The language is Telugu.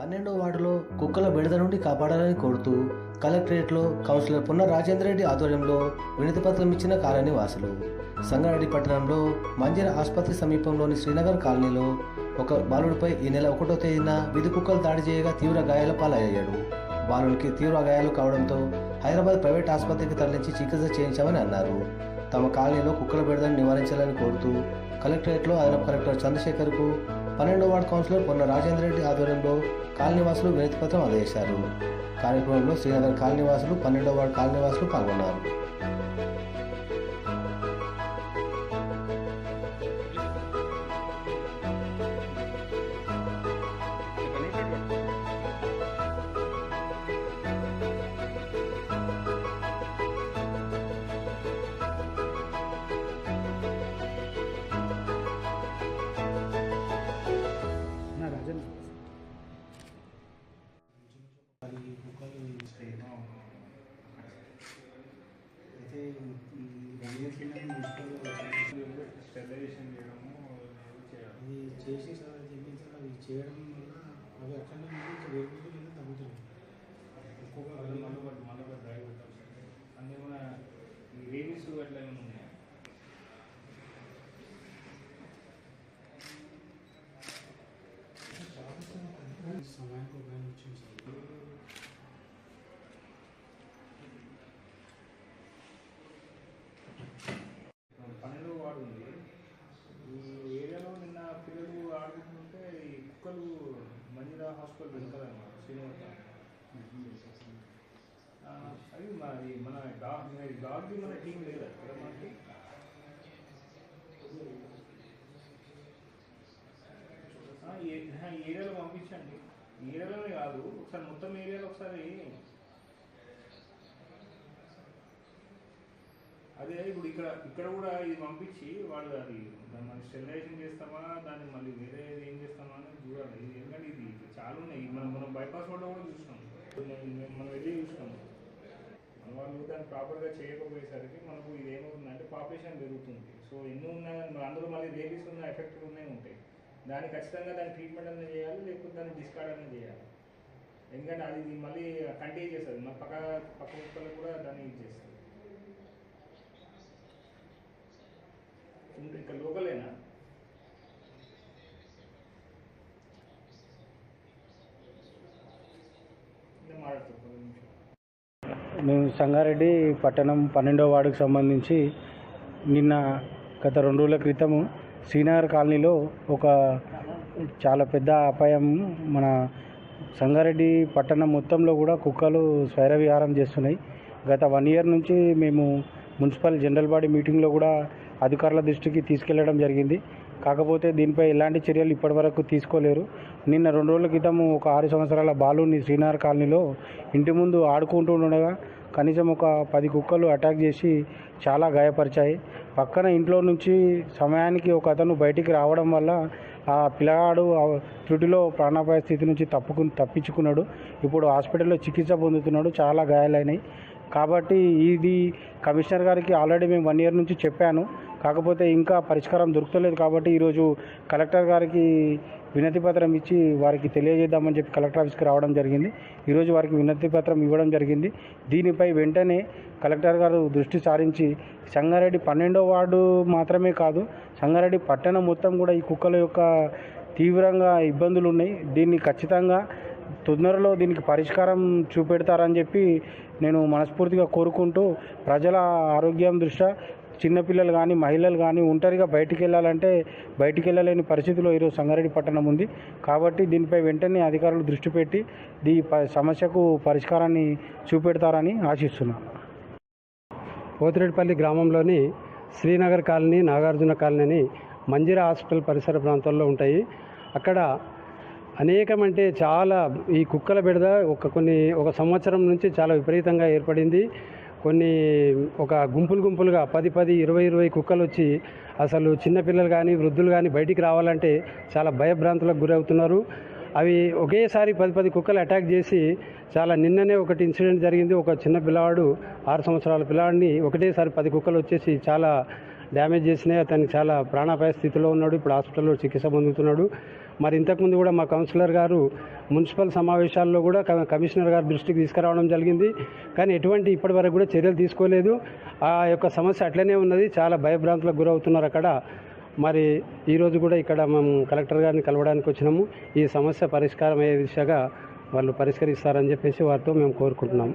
పన్నెండో వార్డులో కుక్కల బెడద నుండి కాపాడాలని కోరుతూ కలెక్టరేట్లో కౌన్సిలర్ పున్న రాజేందర్ రెడ్డి ఆధ్వర్యంలో వినతి పత్రం ఇచ్చిన కాలనీ వాసులు. సంగారెడ్డి పట్టణంలో మంజీర ఆసుపత్రి సమీపంలోని శ్రీనగర్ కాలనీలో ఒక బాలుడిపై ఈ నెల ఒకటో తేదీన విధి కుక్కలు దాడి చేయగా తీవ్ర గాయాల పాలయ్యాడు. బాలుడికి తీవ్ర గాయాలు కావడంతో హైదరాబాద్ ప్రైవేట్ ఆసుపత్రికి తరలించి చికిత్స చేయించామని అన్నారు. తమ కాలనీలో కుక్కల బెడదను నివారించాలని కోరుతూ కలెక్టరేట్లో అదనపు కలెక్టర్ చంద్రశేఖర్కు పన్నెండో వార్డు కౌన్సిలర్ పొన్న రాజేంద్ర రెడ్డి ఆధ్వర్యంలో కాలనీవాసులు వినతి పత్రం అందజేశారు. కార్యక్రమంలో శ్రీనగర్ కాలనీవాసులు పన్నెండవ వార్డు కాలనీవాసులు పాల్గొన్నారు. వన్ స్టెరిలైజేషన్ చేయడము ఇది చేసి సార్ అది చెప్పించారు చేయడం వల్ల అవి అక్కడ తగ్గుతుంది ఎక్కువగా తగ్గుతున్నాయి ఒక్కొక్క మళ్ళీ మళ్ళీ ఒకటి మళ్ళీ ఒకటి డ్రైవ్ పెట్టాలి అన్నీ కూడా ఈ రేబీస్ అట్లా ఏమైనా ఉన్నాయా సమయానికి ఒక ఆయన వచ్చింది సార్ పన్నెండు వాడు ఉంది ఈ ఏరియాలో నిన్న పిల్లలు ఆడుకుంటుంటే ఈ కుక్కలు మంజురా హాస్పిటల్ వెళ్తారన్నమాట శ్రీనివాస. అది మరి మన డాగ్ డాగ్ మన టీం లేదా? ఇక్కడ మనకి? ఏ- ఈ ఏరియాలో పంపించండి. ఏరియాలోనే కాదు ఒకసారి మొత్తం ఏరియాలో ఒకసారి. అదే ఇప్పుడు ఇక్కడ ఇక్కడ కూడా ఇది పంపించి వాడు అది దాన్ని మనం స్టెరిలైజేషన్ చేస్తామా? దాన్ని మళ్ళీ వేరే ఏం చేస్తామా అని చూడాలి ఇది ఎందుకంటే ఇది చాలా ఉన్నాయి మనం మనం బైపాస్ రోడ్లో కూడా చూసినాం మనం- మనం వెళ్ళి చూసినాం మన వాళ్ళు దాన్ని ప్రాపర్గా చేయకపోయేసరికి మనకు ఇది ఏమవుతుందంటే పాపులేషన్ పెరుగుతుంది. సో ఎన్ని ఉన్నా కానీ అందులో మళ్ళీ రేబీస్ ఉన్న ఎఫెక్ట్ ఉన్నాయి ఉంటాయి. దాన్ని ఖచ్చితంగా దాని ట్రీట్మెంట్ అనేది చేయాలి లేకపోతే దాన్ని డిస్కార్డ్ అనేది చేయాలి. ఎందుకంటే అది మళ్ళీ కంటిన్యూ చేస్తుంది. మన పక్క పక్క ముక్కలు కూడా దాన్ని యూజ్ చేస్తుంది ఇంకా ఇక్కడ లోకలేనా? ఇంకా మాట్లాడుతాను నిమిషం. మేము సంగారెడ్డి పట్టణం పన్నెండో వార్డుకు సంబంధించి నిన్న గత రెండు రోజుల క్రితము శ్రీనగర్ కాలనీలో ఒక చాలా పెద్ద అపాయం మన సంగారెడ్డి పట్టణం మొత్తంలో కూడా కుక్కలు స్వైర విహారం చేస్తున్నాయి. గత వన్ ఇయర్ నుంచి మేము మున్సిపల్ జనరల్ బాడీ మీటింగ్లో కూడా అధికారుల దృష్టికి తీసుకెళ్ళడం జరిగింది. కాకపోతే దీనిపై ఎలాంటి చర్యలు ఇప్పటివరకు తీసుకోలేరు. నిన్న రెండు రోజుల క్రితం ఒక ఆరు సంవత్సరాల బాలుని శ్రీనగర్ కాలనీలో ఇంటి ముందు ఆడుకుంటూ ఉండగా కనీసం ఒక పది కుక్కలు అటాక్ చేసి చాలా గాయపరిచాయి. పక్కన ఇంట్లో నుంచి సమయానికి ఒక అతను బయటికి రావడం వల్ల ఆ పిల్లగాడు ఆ త్రుటిలో ప్రాణాపాయ స్థితి నుంచి తప్పుకు తప్పించుకున్నాడు. ఇప్పుడు హాస్పిటల్లో చికిత్స పొందుతున్నాడు. చాలా గాయాలైనాయి. కాబట్టి ఇది కమిషనర్ గారికి ఆల్రెడీ మేము వన్ ఇయర్ నుంచి చెప్పాను. కాకపోతే ఇంకా పరిష్కారం దొరుకుతలేదు కాబట్టి ఈరోజు కలెక్టర్ గారికి వినతి పత్రం ఇచ్చి వారికి తెలియజేద్దామని చెప్పి కలెక్టర్ ఆఫీస్కి రావడం జరిగింది. ఈరోజు వారికి వినతి పత్రం ఇవ్వడం జరిగింది. దీనిపై వెంటనే కలెక్టర్ గారు దృష్టి సారించి సంగారెడ్డి పన్నెండో వార్డు మాత్రమే కాదు సంగారెడ్డి పట్టణం మొత్తం కూడా ఈ కుక్కల యొక్క తీవ్రంగా ఇబ్బందులు ఉన్నాయి దీన్ని ఖచ్చితంగా తొందరలో దీనికి పరిష్కారం చూపెడతారని చెప్పి నేను మనస్ఫూర్తిగా కోరుకుంటూ ప్రజల ఆరోగ్యం దృష్ట్యా చిన్నపిల్లలు కానీ మహిళలు కానీ ఒంటరిగా బయటికి వెళ్ళాలంటే బయటికి వెళ్ళలేని పరిస్థితిలో ఈరోజు సంగారెడ్డి పట్టణం ఉంది. కాబట్టి దీనిపై వెంటనే అధికారులు దృష్టి పెట్టి ఈ ప- సమస్యకు పరిష్కారాన్ని చూపెడతారని ఆశిస్తున్నాను పోతిరెడ్డిపల్లి గ్రామంలోని శ్రీనగర్ కాలనీ నాగార్జున కాలనీ అని మంజిరా హాస్పిటల్ పరిసర ప్రాంతాల్లో ఉంటాయి. అక్కడ అనేకమంటే చాలా ఈ కుక్కల బిడద ఒక కొన్ని ఒక సంవత్సరం నుంచి చాలా విపరీతంగా ఏర్పడింది. కొన్ని ఒక గుంపులు గుంపులుగా పది పది ఇరవై ఇరవై కుక్కలు వచ్చి అసలు చిన్నపిల్లలు కానీ వృద్ధులు కానీ బయటికి రావాలంటే చాలా భయభ్రాంతులకు గురవుతున్నారు. అవి ఒకేసారి పది పది కుక్కలు అటాక్ చేసి చాలా నిన్ననే ఒకటి ఇన్సిడెంట్ జరిగింది. ఒక చిన్న పిల్లవాడు ఆరు సంవత్సరాల పిల్లవాడిని ఒకటేసారి పది కుక్కలు వచ్చేసి చాలా డ్యామేజ్ చేసినాయి అతను చాలా ప్రాణాపాయ స్థితిలో ఉన్నాడు ఇప్పుడు హాస్పిటల్లో చికిత్స పొందుతున్నాడు. మరి ఇంతకుముందు కూడా మా కౌన్సిలర్ గారు మున్సిపల్ సమావేశాల్లో కూడా క- కమిషనర్ గారి దృష్టికి తీసుకురావడం జరిగింది. కానీ ఎటువంటి ఇప్పటివరకు కూడా చర్యలు తీసుకోలేదు. ఆ యొక్క సమస్య అట్లనే ఉన్నది. చాలా భయభ్రాంతులకు గురవుతున్నారు అక్కడ. మరి ఈరోజు కూడా ఇక్కడ మేము కలెక్టర్ గారిని కలవడానికి వచ్చినాము. ఈ సమస్య పరిష్కారం అయ్యే దిశగా వాళ్ళు పరిష్కరిస్తారని చెప్పేసి వారితో మేము కోరుకుంటున్నాము.